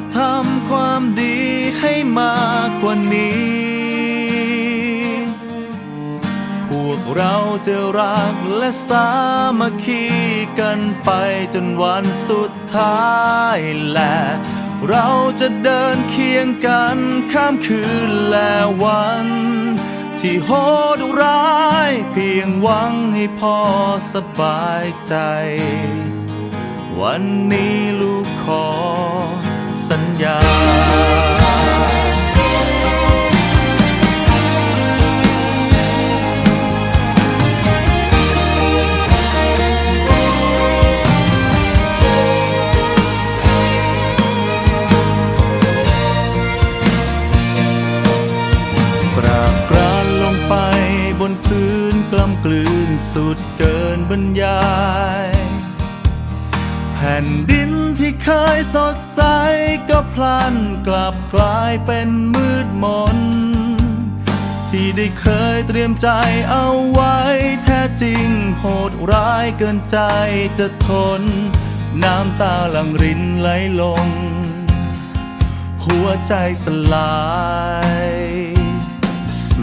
จะทำความดีให้มากกว่านี้ พวกเราจะรักและสามัคคีกันไปจนวันสุดท้ายและ เราจะเดินเคียงกันข้ามคืนและวัน ที่โหดร้ายเพียงหวังให้พ่อสบายใจ วันนี้ลูกขอ สัญญากรากราลงไปบนพื้นกล้ำกลืนสุดเกินบรรยาย แผ่นดินที่เคยสดใสก็พลันกลับกลายเป็นมืดมน ที่ได้เคยเตรียมใจเอาไว้ แท้จริงโหดร้ายเกินใจจะทน น้ำตาหลังรินไหลลง หัวใจสลาย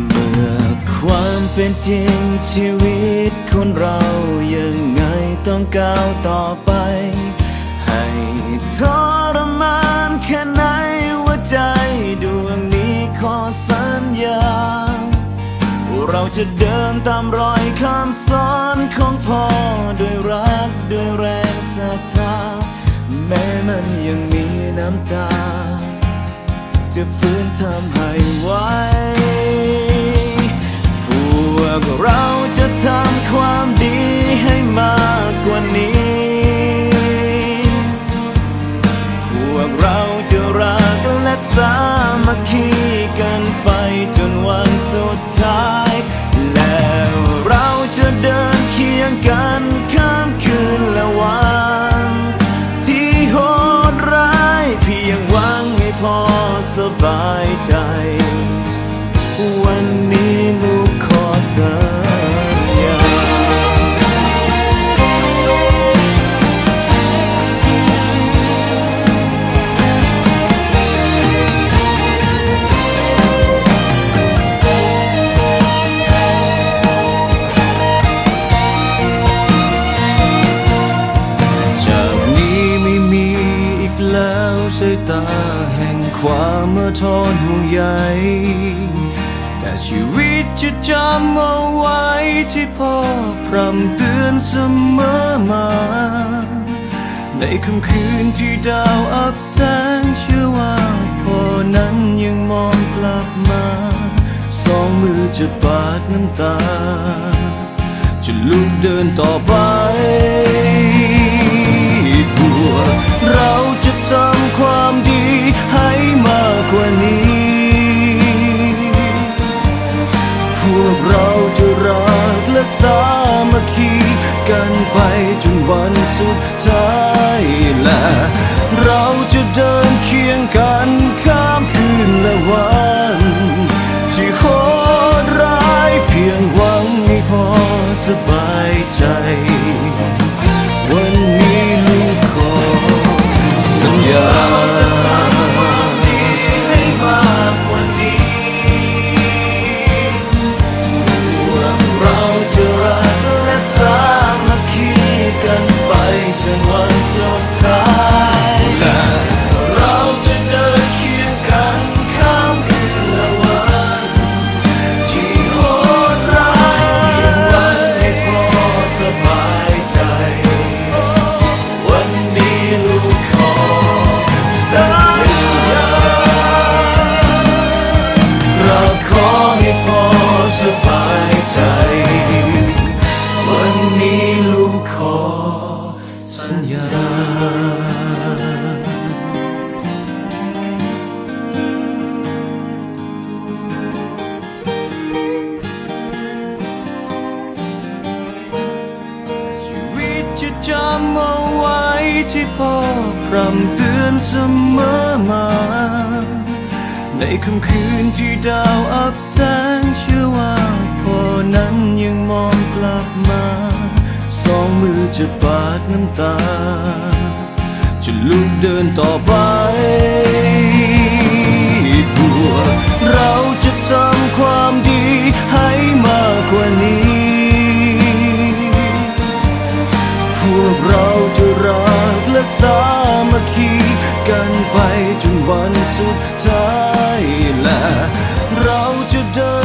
เมื่อความเป็นจริงชีวิตคนเรายังไงต้องก้าวต่อ เดินตามรอยคำสอนของพ่อด้วยรักด้วยแรงศรัทธา แม้มันยังมีน้ำตา จะฟื้นทำให้ไหวพวกเราจะทำความดีให้มากกว่านี้ พวกเราจะรักและสามัคคี บายใจ วันนี้ลู ความเมื่อทนห่วงใยแต่ชีวิตจะจำเอาไว้ที่พ่อพรำเตือนเสมอมา ในค่ำคืนที่ดาวอับแสงเชื่อว่าพ่อนั้นยังมองกลับมา สองมือจะปาดน้ำตา จะลุกเดินต่อไป ที่พ่อพร่ำเตือนเสมอมา ในค่ำคืนที่ดาวอับแสงเชื่อว่าพ่อนั้นยังมองกลับมา สองมือจะปาดน้ำตาจจะลุกเดินต่อไป ใจและเราจะเดิน